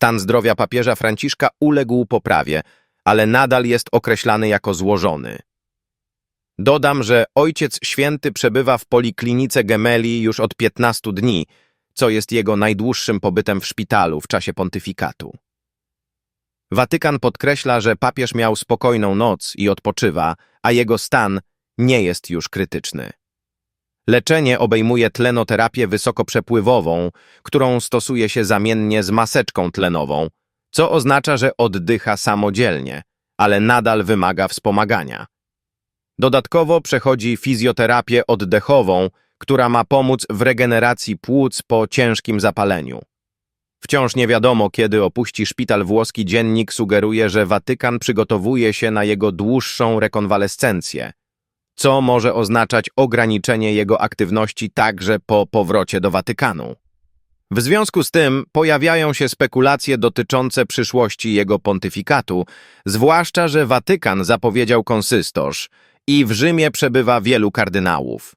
Stan zdrowia papieża Franciszka uległ poprawie, ale nadal jest określany jako złożony. Dodam, że Ojciec Święty przebywa w poliklinice Gemelli już od 15 dni, co jest jego najdłuższym pobytem w szpitalu w czasie pontyfikatu. Watykan podkreśla, że papież miał spokojną noc i odpoczywa, a jego stan nie jest już krytyczny. Leczenie obejmuje tlenoterapię wysokoprzepływową, którą stosuje się zamiennie z maseczką tlenową, co oznacza, że oddycha samodzielnie, ale nadal wymaga wspomagania. Dodatkowo przechodzi fizjoterapię oddechową, która ma pomóc w regeneracji płuc po ciężkim zapaleniu. Wciąż nie wiadomo, kiedy opuści szpital włoski dziennik sugeruje, że Watykan przygotowuje się na jego dłuższą rekonwalescencję, co może oznaczać ograniczenie jego aktywności także po powrocie do Watykanu. W związku z tym pojawiają się spekulacje dotyczące przyszłości jego pontyfikatu, zwłaszcza, że Watykan zapowiedział konsystorz i w Rzymie przebywa wielu kardynałów.